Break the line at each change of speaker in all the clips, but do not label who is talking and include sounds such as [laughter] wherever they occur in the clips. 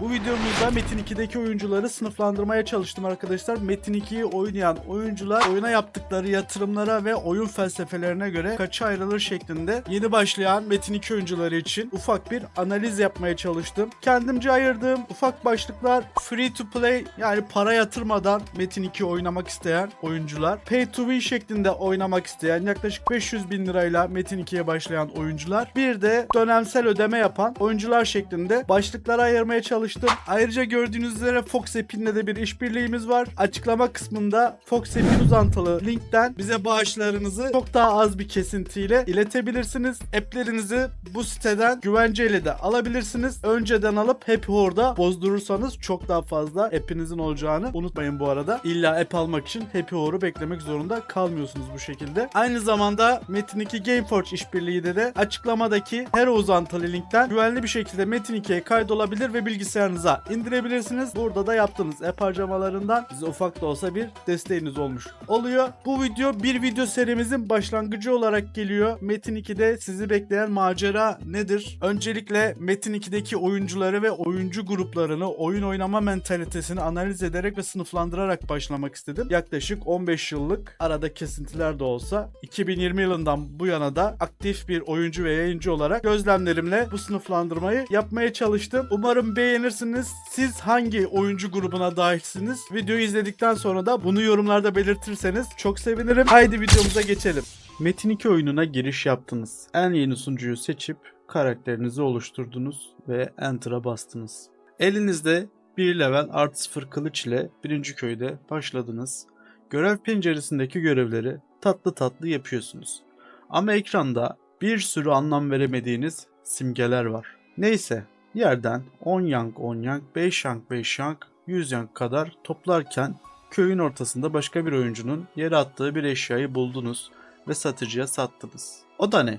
Bu videomuzda Metin 2'deki oyuncuları sınıflandırmaya çalıştım arkadaşlar. Metin 2'yi oynayan oyuncular oyuna yaptıkları yatırımlara ve oyun felsefelerine göre kaça ayrılır şeklinde yeni başlayan Metin 2 oyuncuları için ufak bir analiz yapmaya çalıştım. Kendimce ayırdığım ufak başlıklar free to play yani para yatırmadan Metin 2 oynamak isteyen oyuncular, pay to win şeklinde oynamak isteyen yaklaşık 500 bin lirayla Metin 2'ye başlayan oyuncular, bir de dönemsel ödeme yapan oyuncular şeklinde başlıklara ayırmaya çalıştım. Ayrıca gördüğünüz üzere Fox App'inle de bir işbirliğimiz var. Açıklama kısmında Fox App'in uzantılı linkten bize bağışlarınızı çok daha az bir kesintiyle iletebilirsiniz. App'lerinizi bu siteden güvenceyle de alabilirsiniz. Önceden alıp Happy Hoard'a bozdurursanız çok daha fazla app'inizin olacağını unutmayın bu arada. İlla app almak için Happy Hour'u beklemek zorunda kalmıyorsunuz bu şekilde. Aynı zamanda Metin 2 Gameforge işbirliği de de açıklamadaki her uzantılı linkten güvenli bir şekilde Metin 2'ye kaydolabilir ve bilgisayarınıza indirebilirsiniz. Burada da yaptığınız app harcamalarından size ufak da olsa bir desteğiniz olmuş oluyor. Bu video bir video serimizin başlangıcı olarak geliyor. Metin 2'de sizi bekleyen macera nedir? Öncelikle Metin 2'deki oyuncuları ve oyuncu gruplarını, oyun oynama mentalitesini analiz ederek ve sınıflandırarak başlamak istedim. Yaklaşık 15 yıllık arada kesintiler de olsa 2020 yılından bu yana da aktif bir oyuncu ve yayıncı olarak gözlemlerimle bu sınıflandırmayı yapmaya çalıştım. Umarım beğenirsiniz. Siz hangi oyuncu grubuna dahilsiniz? Videoyu izledikten sonra da bunu yorumlarda belirtirseniz çok sevinirim. Haydi videomuza geçelim. Metin 2 oyununa giriş yaptınız. En yeni sunucuyu seçip karakterinizi oluşturdunuz ve Enter'a bastınız. Elinizde bir level artı sıfır kılıç ile birinci köyde başladınız. Görev penceresindeki görevleri tatlı tatlı yapıyorsunuz. Ama ekranda bir sürü anlam veremediğiniz simgeler var. Neyse yerden 10 yank 10 yank, 5 yank 5 yank, 100 yank kadar toplarken köyün ortasında başka bir oyuncunun yere attığı bir eşyayı buldunuz ve satıcıya sattınız. O da ne?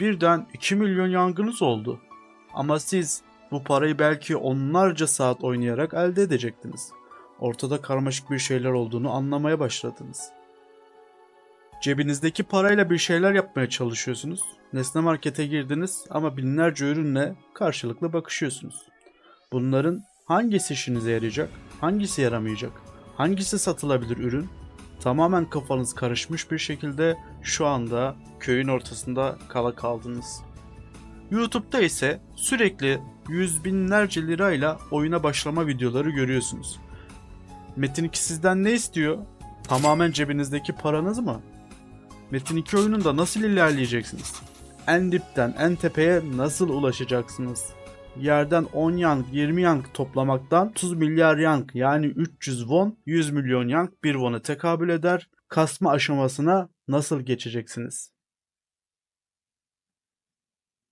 Birden 2 milyon yangınız oldu. Ama siz bu parayı belki onlarca saat oynayarak elde edecektiniz. Ortada karmaşık bir şeyler olduğunu anlamaya başladınız. Cebinizdeki parayla bir şeyler yapmaya çalışıyorsunuz. Nesne markete girdiniz ama binlerce ürünle karşılıklı bakışıyorsunuz. Bunların hangisi işinize yarayacak, hangisi yaramayacak, hangisi satılabilir ürün? Tamamen kafanız karışmış bir şekilde şu anda köyün ortasında kala kaldınız. YouTube'da ise sürekli yüz binlerce lirayla oyuna başlama videoları görüyorsunuz. Metin 2 sizden ne istiyor? Tamamen cebinizdeki paranız mı? Metin 2 oyununda nasıl ilerleyeceksiniz? En dipten en tepeye nasıl ulaşacaksınız? Yerden 10 yank 20 yank toplamaktan 30 milyar yank yani 300 won 100 milyon yank 1 won'a tekabül eder. Kasma aşamasına nasıl geçeceksiniz?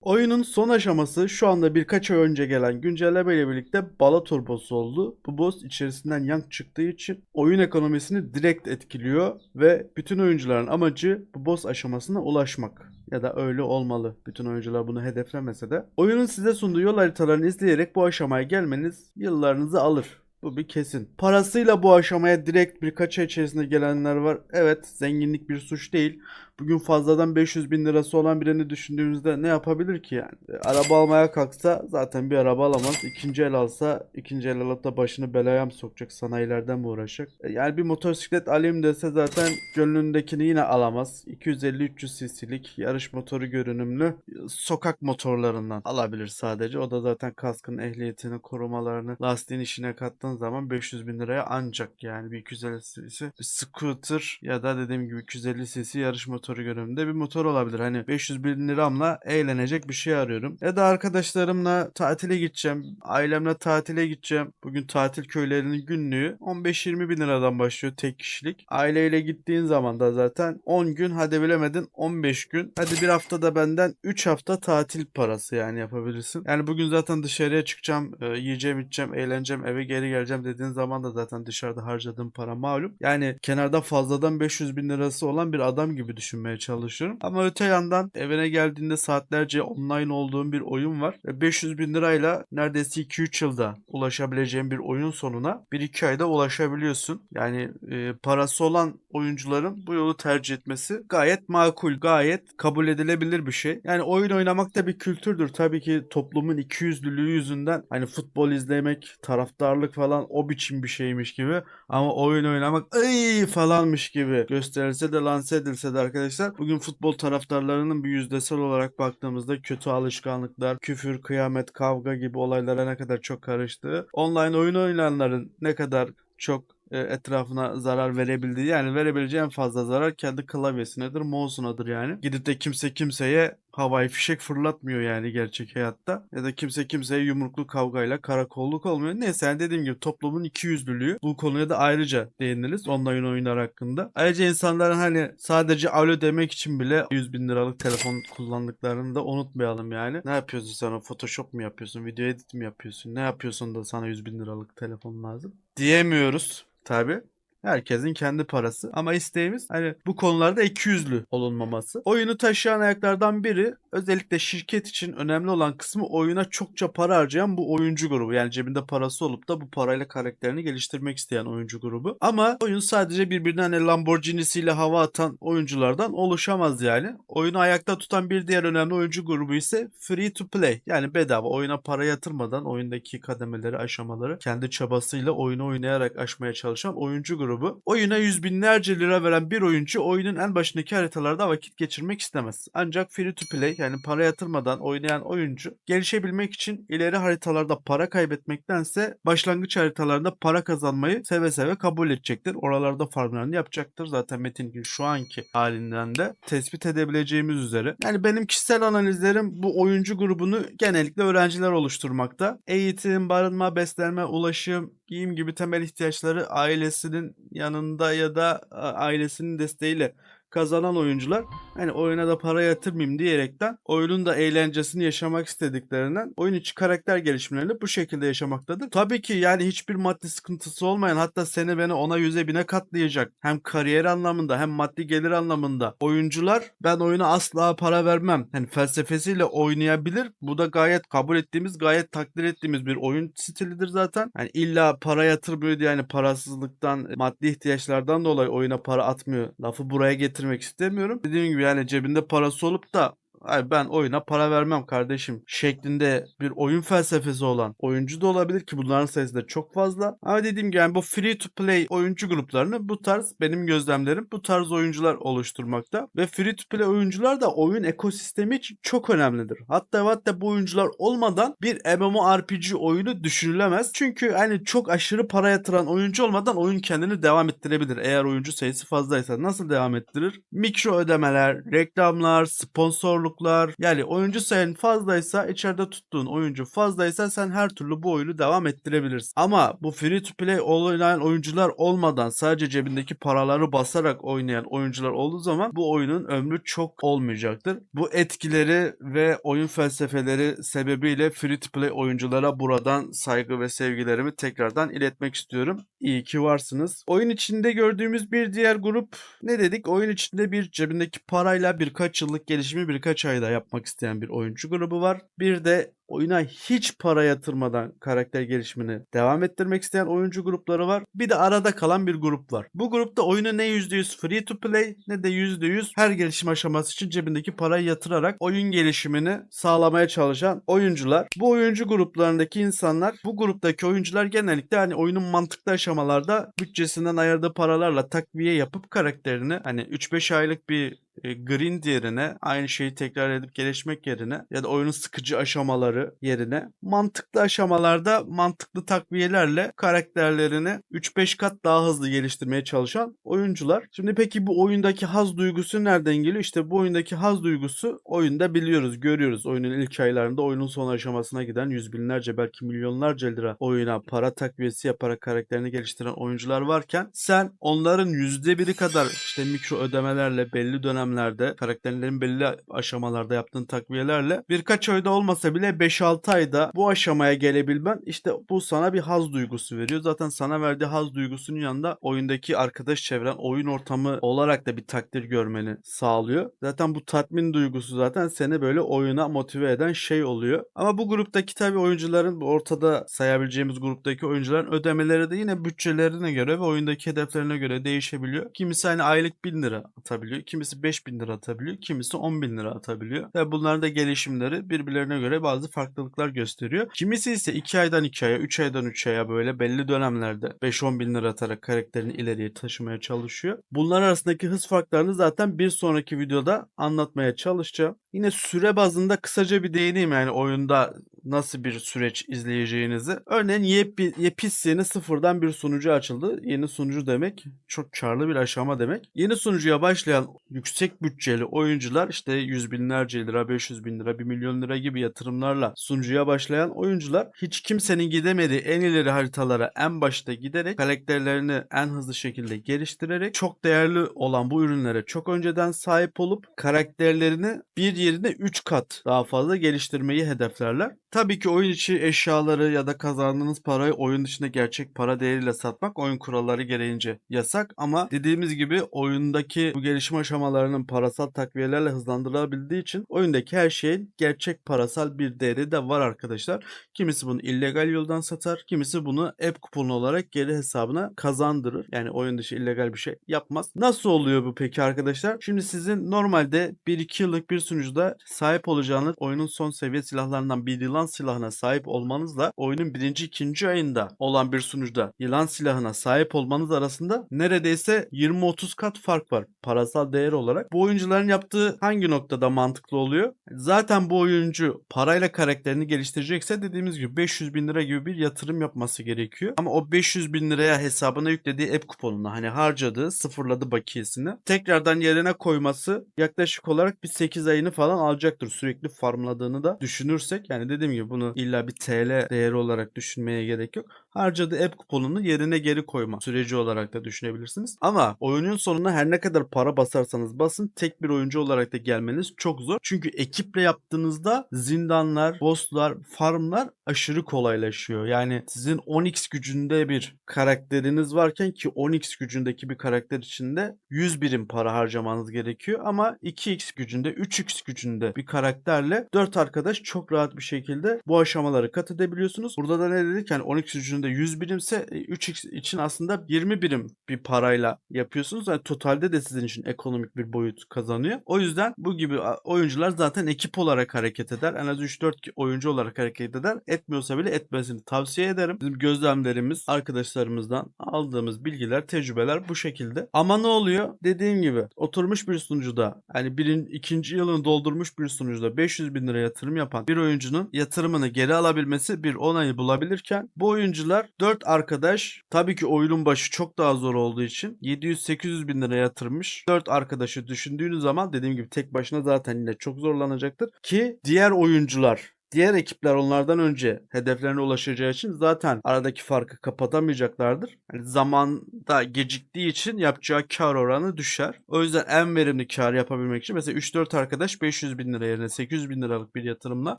Oyunun son aşaması şu anda birkaç ay önce gelen güncelleme ile birlikte Balator boss'u oldu. Bu boss içerisinden yank çıktığı için oyun ekonomisini direkt etkiliyor ve bütün oyuncuların amacı bu boss aşamasına ulaşmak. Ya da öyle olmalı. Bütün oyuncular bunu hedeflemese de. Oyunun size sunduğu yol haritalarını izleyerek bu aşamaya gelmeniz yıllarınızı alır. Bu bir kesin. Parasıyla bu aşamaya direkt birkaç ay içerisinde gelenler var. Evet zenginlik bir suç değil. Bugün fazladan 500 bin lirası olan birini düşündüğümüzde ne yapabilir ki yani? E, Araba almaya kalksa zaten bir araba alamaz. İkinci el alsa ikinci el alıp da başını belaya mı sokacak? Sanayilerden mi uğraşacak? E, Yani bir motosiklet alayım dese zaten gönlündekini yine alamaz. 250-300 cc'lik yarış motoru görünümlü e, sokak motorlarından alabilir sadece. O da zaten kaskın ehliyetini, korumalarını, lastiğin işine kattığın zaman 500 bin liraya ancak yani bir 250 cc scooter ya da dediğim gibi 250 cc yarış motoru görünümünde bir motor olabilir. Hani 500 bin liramla eğlenecek bir şey arıyorum. Ya da arkadaşlarımla tatile gideceğim. Ailemle tatile gideceğim. Bugün tatil köylerinin günlüğü 15-20 bin liradan başlıyor tek kişilik. Aileyle gittiğin zaman da zaten 10 gün hadi bilemedin 15 gün. Hadi bir hafta da benden 3 hafta tatil parası yani yapabilirsin. Yani bugün zaten dışarıya çıkacağım, e, yiyeceğim, içeceğim, eğleneceğim, eve geri geleceğim dediğin zaman da zaten dışarıda harcadığım para malum. Yani kenarda fazladan 500 bin lirası olan bir adam gibi düşün düşünmeye çalışıyorum. Ama öte yandan evine geldiğinde saatlerce online olduğum bir oyun var. Ve 500 bin lirayla neredeyse 2-3 yılda ulaşabileceğin bir oyun sonuna 1-2 ayda ulaşabiliyorsun. Yani e, parası olan oyuncuların bu yolu tercih etmesi gayet makul, gayet kabul edilebilir bir şey. Yani oyun oynamak da bir kültürdür. Tabii ki toplumun ikiyüzlülüğü yüzünden hani futbol izlemek, taraftarlık falan o biçim bir şeymiş gibi ama oyun oynamak ay falanmış gibi gösterilse de lanse edilse de arkadaşlar bugün futbol taraftarlarının bir yüzdesel olarak baktığımızda kötü alışkanlıklar, küfür, kıyamet, kavga gibi olaylara ne kadar çok karıştığı, online oyun oynayanların ne kadar çok e, etrafına zarar verebildiği yani verebileceği en fazla zarar kendi klavyesinedir, mouse'unadır yani. Gidip de kimse kimseye havai fişek fırlatmıyor yani gerçek hayatta. Ya da kimse kimseye yumruklu kavgayla karakolluk olmuyor. Neyse yani dediğim gibi toplumun iki yüzlülüğü. Bu konuya da ayrıca değiniriz online oyunlar hakkında. Ayrıca insanların hani sadece alo demek için bile 100 bin liralık telefon kullandıklarını da unutmayalım yani. Ne yapıyorsun sen? Photoshop mu yapıyorsun? Video edit mi yapıyorsun? Ne yapıyorsun da sana 100 bin liralık telefon lazım? Diyemiyoruz tabi. Herkesin kendi parası ama isteğimiz hani bu konularda ikiyüzlü olunmaması. Oyunu taşıyan ayaklardan biri özellikle şirket için önemli olan kısmı oyuna çokça para harcayan bu oyuncu grubu. Yani cebinde parası olup da bu parayla karakterini geliştirmek isteyen oyuncu grubu. Ama oyun sadece birbirine hani Lamborghini'siyle hava atan oyunculardan oluşamaz yani. Oyunu ayakta tutan bir diğer önemli oyuncu grubu ise free to play. Yani bedava oyuna para yatırmadan oyundaki kademeleri, aşamaları kendi çabasıyla oyunu oynayarak aşmaya çalışan oyuncu grubu. Oyuna yüz binlerce lira veren bir oyuncu oyunun en başındaki haritalarda vakit geçirmek istemez. Ancak free to play yani para yatırmadan oynayan oyuncu gelişebilmek için ileri haritalarda para kaybetmektense başlangıç haritalarında para kazanmayı seve seve kabul edecektir. Oralarda farmlarını yapacaktır. Zaten Metin şu anki halinden de tespit edebileceğimiz üzere. Yani benim kişisel analizlerim bu oyuncu grubunu genellikle öğrenciler oluşturmakta. Eğitim, barınma, beslenme, ulaşım, giyim gibi temel ihtiyaçları ailesinin yanında ya da ailesinin desteğiyle kazanan oyuncular hani oyuna da para yatırmayayım diyerekten oyunun da eğlencesini yaşamak istediklerinden oyun içi karakter gelişimlerini bu şekilde yaşamaktadır. Tabii ki yani hiçbir maddi sıkıntısı olmayan hatta seni beni ona yüze bine katlayacak hem kariyer anlamında hem maddi gelir anlamında oyuncular ben oyuna asla para vermem. Hani felsefesiyle oynayabilir. Bu da gayet kabul ettiğimiz gayet takdir ettiğimiz bir oyun stilidir zaten. Yani illa para yatırmıyor diye yani parasızlıktan maddi ihtiyaçlardan dolayı oyuna para atmıyor. Lafı buraya getirmek istemiyorum. Dediğim gibi yani cebinde parası olup da Ay ben oyuna para vermem kardeşim şeklinde bir oyun felsefesi olan oyuncu da olabilir ki bunların sayısı da çok fazla. Ama dediğim gibi yani bu free to play oyuncu gruplarını bu tarz benim gözlemlerim bu tarz oyuncular oluşturmakta. Ve free to play oyuncular da oyun ekosistemi için çok önemlidir. Hatta hatta bu oyuncular olmadan bir MMORPG oyunu düşünülemez. Çünkü hani çok aşırı para yatıran oyuncu olmadan oyun kendini devam ettirebilir. Eğer oyuncu sayısı fazlaysa nasıl devam ettirir? Mikro ödemeler, reklamlar, sponsorluk zorluklar yani oyuncu sayın fazlaysa içeride tuttuğun oyuncu fazlaysa sen her türlü bu oyunu devam ettirebilirsin. Ama bu free to play oynayan oyuncular olmadan sadece cebindeki paraları basarak oynayan oyuncular olduğu zaman bu oyunun ömrü çok olmayacaktır. Bu etkileri ve oyun felsefeleri sebebiyle free to play oyunculara buradan saygı ve sevgilerimi tekrardan iletmek istiyorum. İyi ki varsınız. Oyun içinde gördüğümüz bir diğer grup ne dedik? Oyun içinde bir cebindeki parayla birkaç yıllık gelişimi birkaç ayda yapmak isteyen bir oyuncu grubu var. Bir de oyuna hiç para yatırmadan karakter gelişimini devam ettirmek isteyen oyuncu grupları var. Bir de arada kalan bir grup var. Bu grupta oyunu ne %100 free to play ne de %100 her gelişim aşaması için cebindeki parayı yatırarak oyun gelişimini sağlamaya çalışan oyuncular. Bu oyuncu gruplarındaki insanlar, bu gruptaki oyuncular genellikle hani oyunun mantıklı aşamalarda bütçesinden ayırdığı paralarla takviye yapıp karakterini hani 3-5 aylık bir e, grind yerine aynı şeyi tekrar edip gelişmek yerine ya da oyunun sıkıcı aşamaları yerine mantıklı aşamalarda mantıklı takviyelerle karakterlerini 3-5 kat daha hızlı geliştirmeye çalışan oyuncular. Şimdi peki bu oyundaki haz duygusu nereden geliyor? İşte bu oyundaki haz duygusu oyunda biliyoruz, görüyoruz. Oyunun ilk aylarında oyunun son aşamasına giden yüz binlerce belki milyonlarca lira oyuna para takviyesi yaparak karakterini geliştiren oyuncular varken sen onların yüzde biri kadar işte mikro ödemelerle belli dönem dönemlerde karakterlerin belli aşamalarda yaptığın takviyelerle birkaç ayda olmasa bile 5-6 ayda bu aşamaya gelebilmen işte bu sana bir haz duygusu veriyor. Zaten sana verdiği haz duygusunun yanında oyundaki arkadaş çevren, oyun ortamı olarak da bir takdir görmeni sağlıyor. Zaten bu tatmin duygusu zaten seni böyle oyuna motive eden şey oluyor. Ama bu gruptaki tabii oyuncuların ortada sayabileceğimiz gruptaki oyuncuların ödemeleri de yine bütçelerine göre ve oyundaki hedeflerine göre değişebiliyor. Kimisi hani aylık 1000 lira atabiliyor. Kimisi 5000 lira atabiliyor. Kimisi 10 bin lira atabiliyor. Ve bunların da gelişimleri birbirlerine göre bazı farklılıklar gösteriyor. Kimisi ise 2 aydan 2 aya, 3 aydan 3 aya böyle belli dönemlerde 5-10 bin lira atarak karakterini ileriye taşımaya çalışıyor. Bunlar arasındaki hız farklarını zaten bir sonraki videoda anlatmaya çalışacağım. Yine süre bazında kısaca bir değineyim yani oyunda nasıl bir süreç izleyeceğinizi. Örneğin Yepi, Yepis yeni sıfırdan bir sunucu açıldı. Yeni sunucu demek çok karlı bir aşama demek. Yeni sunucuya başlayan yüksek bütçeli oyuncular işte yüz binlerce lira, 500 bin lira, 1 milyon lira gibi yatırımlarla sunucuya başlayan oyuncular hiç kimsenin gidemediği en ileri haritalara en başta giderek karakterlerini en hızlı şekilde geliştirerek çok değerli olan bu ürünlere çok önceden sahip olup karakterlerini bir yerine 3 kat daha fazla geliştirmeyi hedeflerler. Tabii ki oyun içi eşyaları ya da kazandığınız parayı oyun dışında gerçek para değeriyle satmak oyun kuralları gereğince yasak ama dediğimiz gibi oyundaki bu gelişim aşamalarının parasal takviyelerle hızlandırılabildiği için oyundaki her şeyin gerçek parasal bir değeri de var arkadaşlar. Kimisi bunu illegal yoldan satar, kimisi bunu app kuponu olarak geri hesabına kazandırır. Yani oyun dışı illegal bir şey yapmaz. Nasıl oluyor bu peki arkadaşlar? Şimdi sizin normalde 1-2 yıllık bir sunucuda sahip olacağınız oyunun son seviye silahlarından bir yılan silahına sahip olmanızla oyunun birinci ikinci ayında olan bir sunucuda yılan silahına sahip olmanız arasında neredeyse 20-30 kat fark var parasal değer olarak. Bu oyuncuların yaptığı hangi noktada mantıklı oluyor? Zaten bu oyuncu parayla karakterini geliştirecekse dediğimiz gibi 500 bin lira gibi bir yatırım yapması gerekiyor. Ama o 500 bin liraya hesabına yüklediği app kuponuna hani harcadığı sıfırladı bakiyesini tekrardan yerine koyması yaklaşık olarak bir 8 ayını falan alacaktır. Sürekli farmladığını da düşünürsek yani dediğim gibi bunu illa bir TL değeri olarak düşünmeye gerek yok. Harcadığı app kuponunu yerine geri koyma süreci olarak da düşünebilirsiniz. Ama oyunun sonuna her ne kadar para basarsanız basın tek bir oyuncu olarak da gelmeniz çok zor. Çünkü ekiple yaptığınızda zindanlar, bosslar, farmlar aşırı kolaylaşıyor. Yani sizin 10x gücünde bir karakteriniz varken ki 10x gücündeki bir karakter içinde 100 birim para harcamanız gerekiyor ama 2x gücünde, 3x gücünde bir karakterle 4 arkadaş çok rahat bir şekilde bu aşamaları kat edebiliyorsunuz. Burada da ne dedik? Yani 10x gücünde 100 birimse 3x için aslında 20 birim bir parayla yapıyorsunuz. Yani totalde de sizin için ekonomik bir boyut kazanıyor. O yüzden bu gibi oyuncular zaten ekip olarak hareket eder. En az 3-4 oyuncu olarak hareket eder. Etmiyorsa bile etmesini tavsiye ederim. Bizim gözlemlerimiz, arkadaşlarımızdan aldığımız bilgiler, tecrübeler bu şekilde. Ama ne oluyor? Dediğim gibi oturmuş bir sunucuda yani birin, ikinci yılını doldurmuş bir sunucuda 500 bin lira yatırım yapan bir oyuncunun yatırımını geri alabilmesi bir onayı bulabilirken bu oyuncular 4 arkadaş tabii ki oyunun başı çok daha zor olduğu için 700-800 bin lira yatırmış 4 arkadaşı düşündüğünüz zaman dediğim gibi tek başına zaten yine çok zorlanacaktır ki diğer oyuncular Diğer ekipler onlardan önce hedeflerine ulaşacağı için zaten aradaki farkı kapatamayacaklardır. Yani zamanda geciktiği için yapacağı kar oranı düşer. O yüzden en verimli kar yapabilmek için mesela 3-4 arkadaş 500 bin lira yerine 800 bin liralık bir yatırımla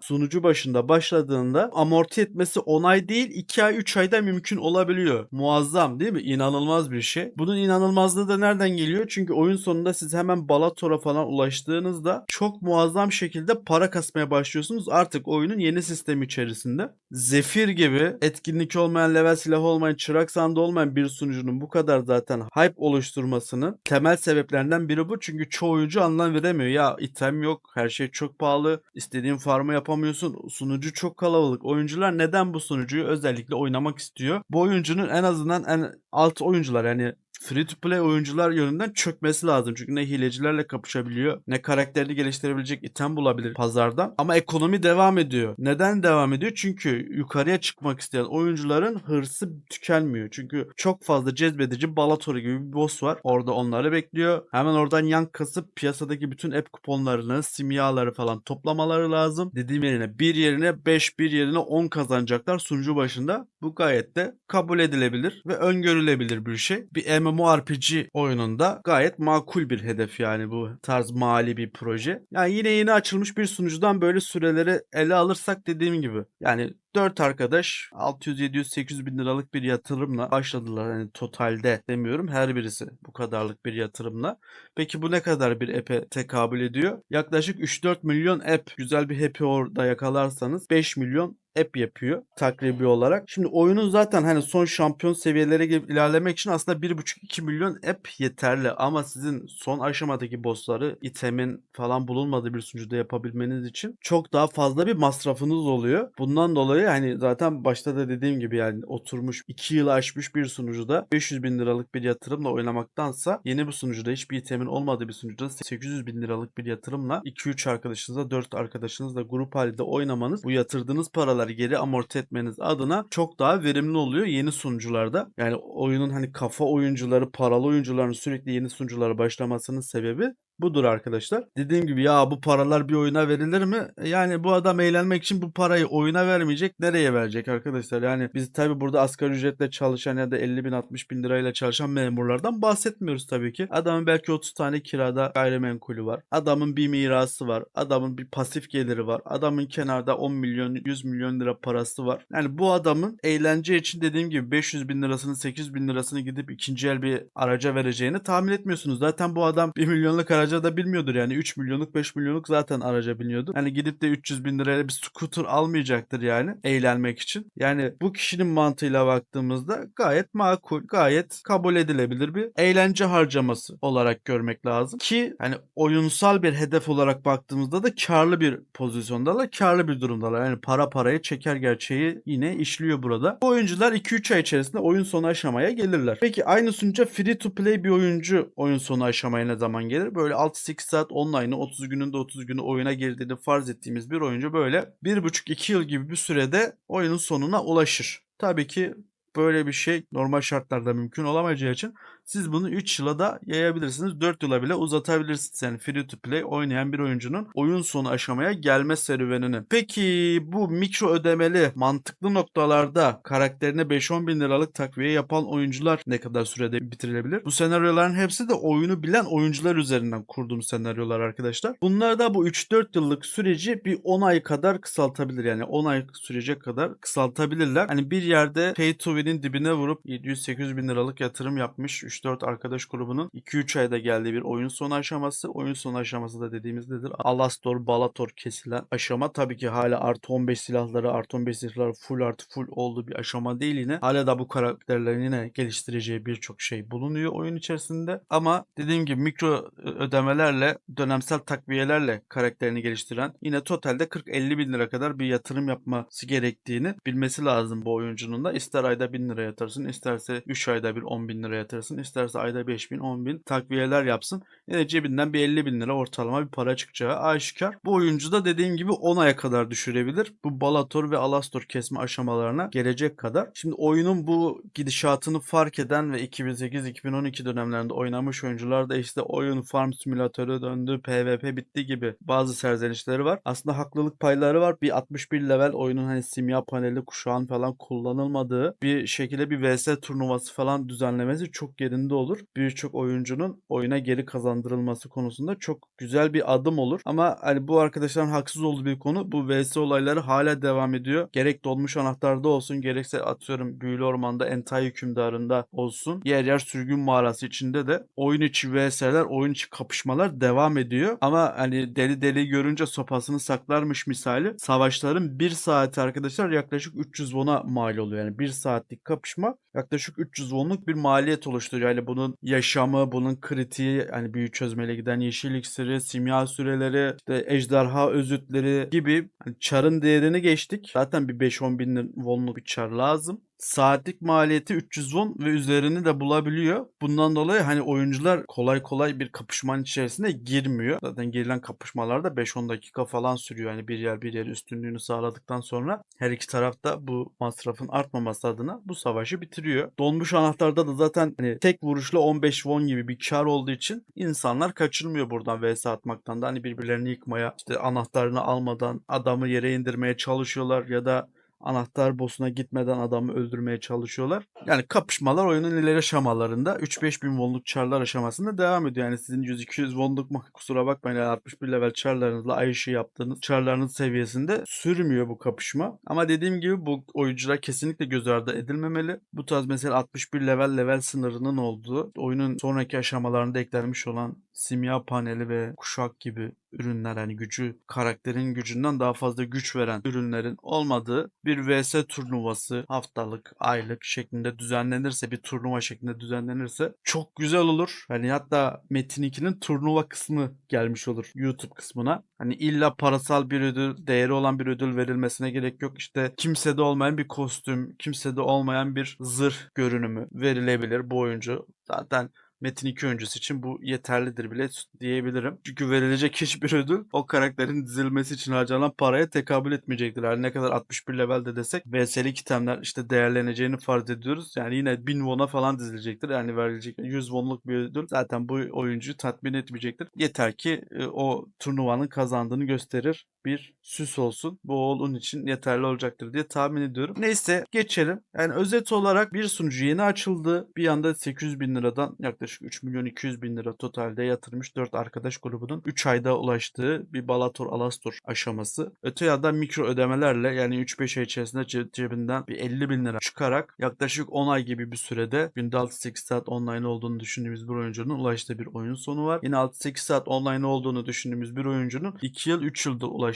sunucu başında başladığında amorti etmesi 10 ay değil 2 ay 3 ayda mümkün olabiliyor. Muazzam değil mi? İnanılmaz bir şey. Bunun inanılmazlığı da nereden geliyor? Çünkü oyun sonunda siz hemen Balator'a falan ulaştığınızda çok muazzam şekilde para kasmaya başlıyorsunuz. Artık o oyunun yeni sistemi içerisinde. Zephyr gibi etkinlik olmayan, level silahı olmayan, çırak sandığı olmayan bir sunucunun bu kadar zaten hype oluşturmasının temel sebeplerinden biri bu. Çünkü çoğu oyuncu anlam veremiyor. Ya item yok, her şey çok pahalı, istediğin farmı yapamıyorsun, sunucu çok kalabalık. Oyuncular neden bu sunucuyu özellikle oynamak istiyor? Bu oyuncunun en azından en alt oyuncular yani free to play oyuncular yönünden çökmesi lazım. Çünkü ne hilecilerle kapışabiliyor ne karakterini geliştirebilecek item bulabilir pazardan. Ama ekonomi devam ediyor. Neden devam ediyor? Çünkü yukarıya çıkmak isteyen oyuncuların hırsı tükenmiyor. Çünkü çok fazla cezbedici Balator gibi bir boss var. Orada onları bekliyor. Hemen oradan yan kasıp piyasadaki bütün app kuponlarını, simyaları falan toplamaları lazım. Dediğim yerine bir yerine 5, bir yerine 10 kazanacaklar sunucu başında. Bu gayet de kabul edilebilir ve öngörülebilir bir şey. Bir MMORPG oyununda gayet makul bir hedef yani bu tarz mali bir proje. Yani yine yeni açılmış bir sunucudan böyle süreleri ele alırsak dediğim gibi yani 4 arkadaş 600 700 800 bin liralık bir yatırımla başladılar. Yani totalde demiyorum her birisi bu kadarlık bir yatırımla. Peki bu ne kadar bir app'e tekabül ediyor? Yaklaşık 3-4 milyon app. Güzel bir happy orada yakalarsanız 5 milyon app yapıyor takribi olarak. Şimdi oyunun zaten hani son şampiyon seviyelere ilerlemek için aslında 1.5-2 milyon app yeterli ama sizin son aşamadaki bossları itemin falan bulunmadığı bir sunucuda yapabilmeniz için çok daha fazla bir masrafınız oluyor. Bundan dolayı hani zaten başta da dediğim gibi yani oturmuş 2 yıl aşmış bir sunucuda 500 bin liralık bir yatırımla oynamaktansa yeni bir sunucuda hiçbir itemin olmadığı bir sunucuda 800 bin liralık bir yatırımla 2-3 arkadaşınızla 4 arkadaşınızla grup halinde oynamanız bu yatırdığınız paraları geri amorti etmeniz adına çok daha verimli oluyor yeni sunucularda. Yani oyunun hani kafa oyuncuları, paralı oyuncuların sürekli yeni sunuculara başlamasının sebebi budur arkadaşlar. Dediğim gibi ya bu paralar bir oyuna verilir mi? Yani bu adam eğlenmek için bu parayı oyuna vermeyecek. Nereye verecek arkadaşlar? Yani biz tabi burada asgari ücretle çalışan ya da 50 bin 60 bin lirayla çalışan memurlardan bahsetmiyoruz tabii ki. Adamın belki 30 tane kirada gayrimenkulü var. Adamın bir mirası var. Adamın bir pasif geliri var. Adamın kenarda 10 milyon 100 milyon lira parası var. Yani bu adamın eğlence için dediğim gibi 500 bin lirasını 800 bin lirasını gidip ikinci el bir araca vereceğini tahmin etmiyorsunuz. Zaten bu adam 1 milyonluk araca da bilmiyordur yani 3 milyonluk 5 milyonluk zaten araca biniyordur. Hani gidip de 300 bin liraya bir scooter almayacaktır yani eğlenmek için. Yani bu kişinin mantığıyla baktığımızda gayet makul, gayet kabul edilebilir bir eğlence harcaması olarak görmek lazım. Ki hani oyunsal bir hedef olarak baktığımızda da karlı bir pozisyondalar, karlı bir durumdalar. Yani para parayı çeker gerçeği yine işliyor burada. Bu oyuncular 2-3 ay içerisinde oyun sonu aşamaya gelirler. Peki aynı sunucuya free to play bir oyuncu oyun sonu aşamaya ne zaman gelir? Böyle 6-8 saat online'ı 30 gününde 30 günü oyuna girdiğini farz ettiğimiz bir oyuncu böyle 1,5-2 yıl gibi bir sürede oyunun sonuna ulaşır. Tabii ki böyle bir şey normal şartlarda mümkün olamayacağı için siz bunu 3 yıla da yayabilirsiniz. 4 yıla bile uzatabilirsiniz. Yani free to play oynayan bir oyuncunun oyun sonu aşamaya gelme serüvenini. Peki bu mikro ödemeli mantıklı noktalarda karakterine 5-10 bin liralık takviye yapan oyuncular ne kadar sürede bitirilebilir? Bu senaryoların hepsi de oyunu bilen oyuncular üzerinden kurduğum senaryolar arkadaşlar. Bunlar da bu 3-4 yıllık süreci bir 10 ay kadar kısaltabilir. Yani 10 ay sürece kadar kısaltabilirler. Hani bir yerde pay to win'in dibine vurup 700-800 bin liralık yatırım yapmış 3-4 arkadaş grubunun 2-3 ayda geldiği bir oyun sonu aşaması. Oyun sonu aşaması da dediğimiz nedir? Alastor, Balator kesilen aşama. Tabii ki hala artı 15 silahları, artı 15 silahları full artı full olduğu bir aşama değil yine. Hala da bu karakterlerin yine geliştireceği birçok şey bulunuyor oyun içerisinde. Ama dediğim gibi mikro ödemelerle, dönemsel takviyelerle karakterini geliştiren yine totalde 40-50 bin lira kadar bir yatırım yapması gerektiğini bilmesi lazım bu oyuncunun da. İster ayda 1000 lira yatırsın, isterse 3 ayda bir 10 bin lira yatırsın, isterse ayda 5 bin, 10 bin takviyeler yapsın. Yine cebinden bir 50 bin lira ortalama bir para çıkacağı aşikar. Bu oyuncu da dediğim gibi 10 aya kadar düşürebilir. Bu Balator ve Alastor kesme aşamalarına gelecek kadar. Şimdi oyunun bu gidişatını fark eden ve 2008-2012 dönemlerinde oynamış oyuncular da işte oyun farm simülatörü döndü, PvP bitti gibi bazı serzenişleri var. Aslında haklılık payları var. Bir 61 level oyunun hani simya paneli kuşağın falan kullanılmadığı bir şekilde bir VS turnuvası falan düzenlemesi çok yerinde olur. Birçok oyuncunun oyuna geri kazandırılması konusunda çok güzel bir adım olur. Ama hani bu arkadaşların haksız olduğu bir konu bu VS olayları hala devam ediyor. Gerek dolmuş anahtarda olsun gerekse atıyorum Büyülü Orman'da Entay hükümdarında olsun. Yer yer sürgün mağarası içinde de oyun içi VS'ler, oyun içi kapışmalar devam ediyor. Ama hani deli deli görünce sopasını saklarmış misali savaşların bir saati arkadaşlar yaklaşık 300 won'a mal oluyor. Yani bir saatlik kapışma yaklaşık 300 wonluk bir maliyet oluşturuyor. Yani bunun yaşamı, bunun kritiği, hani büyü çözmeyle giden yeşil iksiri, simya süreleri, işte ejderha özütleri gibi hani çarın değerini geçtik. Zaten bir 5-10 bin wonluk bir çar lazım saatlik maliyeti 300 won ve üzerini de bulabiliyor. Bundan dolayı hani oyuncular kolay kolay bir kapışmanın içerisine girmiyor. Zaten girilen kapışmalarda 5-10 dakika falan sürüyor. Yani bir yer bir yer üstünlüğünü sağladıktan sonra her iki taraf da bu masrafın artmaması adına bu savaşı bitiriyor. Donmuş anahtarda da zaten hani tek vuruşla 15 won gibi bir kar olduğu için insanlar kaçırmıyor buradan vs atmaktan da hani birbirlerini yıkmaya işte anahtarını almadan adamı yere indirmeye çalışıyorlar ya da Anahtar boss'una gitmeden adamı öldürmeye çalışıyorlar. Yani kapışmalar oyunun ileri aşamalarında 3-5 bin wonluk çarlar aşamasında devam ediyor. Yani sizin 100-200 wonluk mu kusura bakmayın yani 61 level çarlarınızla ay ışığı yaptığınız çarlarınız seviyesinde sürmüyor bu kapışma. Ama dediğim gibi bu oyuncular kesinlikle göz ardı edilmemeli. Bu tarz mesela 61 level level sınırının olduğu oyunun sonraki aşamalarında eklenmiş olan simya paneli ve kuşak gibi ürünler hani gücü karakterin gücünden daha fazla güç veren ürünlerin olmadığı bir vs turnuvası haftalık aylık şeklinde düzenlenirse bir turnuva şeklinde düzenlenirse çok güzel olur. Hani hatta Metin 2'nin turnuva kısmı gelmiş olur YouTube kısmına. Hani illa parasal bir ödül, değeri olan bir ödül verilmesine gerek yok. İşte kimsede olmayan bir kostüm, kimsede olmayan bir zırh görünümü verilebilir bu oyuncu. Zaten Metin 2 öncesi için bu yeterlidir bile diyebilirim. Çünkü verilecek [laughs] hiçbir ödül o karakterin dizilmesi için harcanan paraya tekabül etmeyecektir. Her ne kadar 61 levelde desek VS'lik itemler işte değerleneceğini farz ediyoruz. Yani yine 1000 won'a falan dizilecektir. Yani verilecek 100 won'luk bir ödül zaten bu oyuncuyu tatmin etmeyecektir. Yeter ki e, o turnuvanın kazandığını gösterir bir süs olsun. Bu onun için yeterli olacaktır diye tahmin ediyorum. Neyse geçelim. Yani özet olarak bir sunucu yeni açıldı. Bir anda 800 bin liradan yaklaşık 3 milyon 200 bin lira totalde yatırmış 4 arkadaş grubunun 3 ayda ulaştığı bir Balator Alastor aşaması. Öte yandan mikro ödemelerle yani 3-5 ay içerisinde ce- cebinden bir 50 bin lira çıkarak yaklaşık 10 ay gibi bir sürede günde 6-8 saat online olduğunu düşündüğümüz bir oyuncunun ulaştığı bir oyun sonu var. Yine 6-8 saat online olduğunu düşündüğümüz bir oyuncunun 2 yıl 3 yılda ulaştığı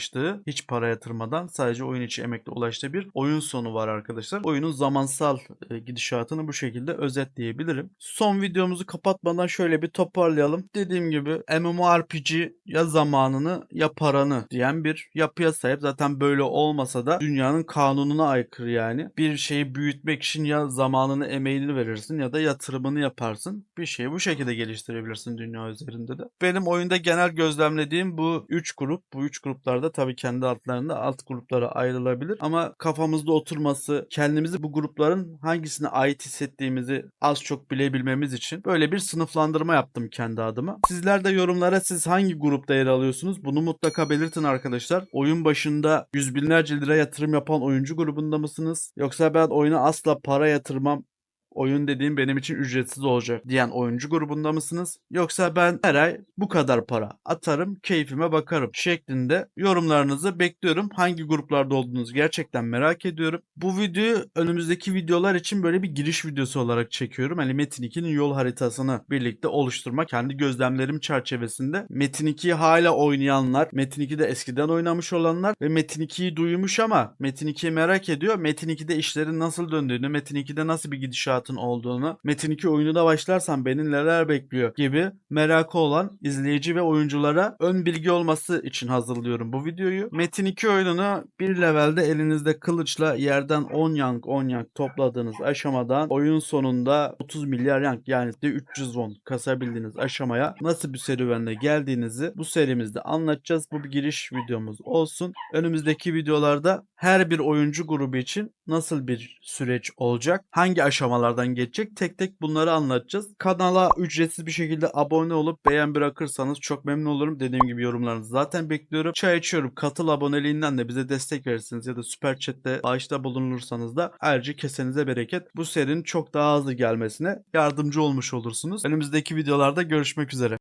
hiç para yatırmadan sadece oyun içi emekle ulaştığı bir oyun sonu var arkadaşlar. Oyunun zamansal e, gidişatını bu şekilde özetleyebilirim. Son videomuzu kapatmadan şöyle bir toparlayalım. Dediğim gibi MMORPG ya zamanını ya paranı diyen bir yapıya sahip. Zaten böyle olmasa da dünyanın kanununa aykırı yani. Bir şeyi büyütmek için ya zamanını emeğini verirsin ya da yatırımını yaparsın. Bir şeyi bu şekilde geliştirebilirsin dünya üzerinde de. Benim oyunda genel gözlemlediğim bu 3 grup. Bu 3 gruplarda tabii kendi altlarında alt gruplara ayrılabilir. Ama kafamızda oturması, kendimizi bu grupların hangisine ait hissettiğimizi az çok bilebilmemiz için böyle bir sınıflandırma yaptım kendi adıma. Sizler de yorumlara siz hangi grupta yer alıyorsunuz? Bunu mutlaka belirtin arkadaşlar. Oyun başında yüz binlerce lira yatırım yapan oyuncu grubunda mısınız? Yoksa ben oyuna asla para yatırmam oyun dediğim benim için ücretsiz olacak diyen oyuncu grubunda mısınız? Yoksa ben her ay bu kadar para atarım, keyfime bakarım şeklinde yorumlarınızı bekliyorum. Hangi gruplarda olduğunuzu gerçekten merak ediyorum. Bu videoyu önümüzdeki videolar için böyle bir giriş videosu olarak çekiyorum. Hani Metin 2'nin yol haritasını birlikte oluşturmak kendi gözlemlerim çerçevesinde Metin 2'yi hala oynayanlar, Metin 2'de eskiden oynamış olanlar ve Metin 2'yi duymuş ama Metin 2'yi merak ediyor. Metin 2'de işlerin nasıl döndüğünü, Metin 2'de nasıl bir gidişatın olduğunu, Metin 2 oyununa başlarsam beni neler bekliyor gibi merakı olan izleyici ve oyunculara ön bilgi olması için hazırlıyorum bu videoyu. Metin 2 oyununu bir levelde elinizde kılıçla yerden 10 yank 10 yank topladığınız aşamadan oyun sonunda 30 milyar yank yani de 300 won kasabildiğiniz aşamaya nasıl bir serüvenle geldiğinizi bu serimizde anlatacağız. Bu bir giriş videomuz olsun. Önümüzdeki videolarda her bir oyuncu grubu için nasıl bir süreç olacak? Hangi aşamalardan geçecek? Tek tek bunları anlatacağız. Kanala ücretsiz bir şekilde abone olup beğen bırakırsanız çok memnun olurum. Dediğim gibi yorumlarınızı zaten bekliyorum. Çay içiyorum. Katıl aboneliğinden de bize destek verirsiniz ya da süper chatte bağışta bulunursanız da ayrıca kesenize bereket. Bu serinin çok daha hızlı gelmesine yardımcı olmuş olursunuz. Önümüzdeki videolarda görüşmek üzere.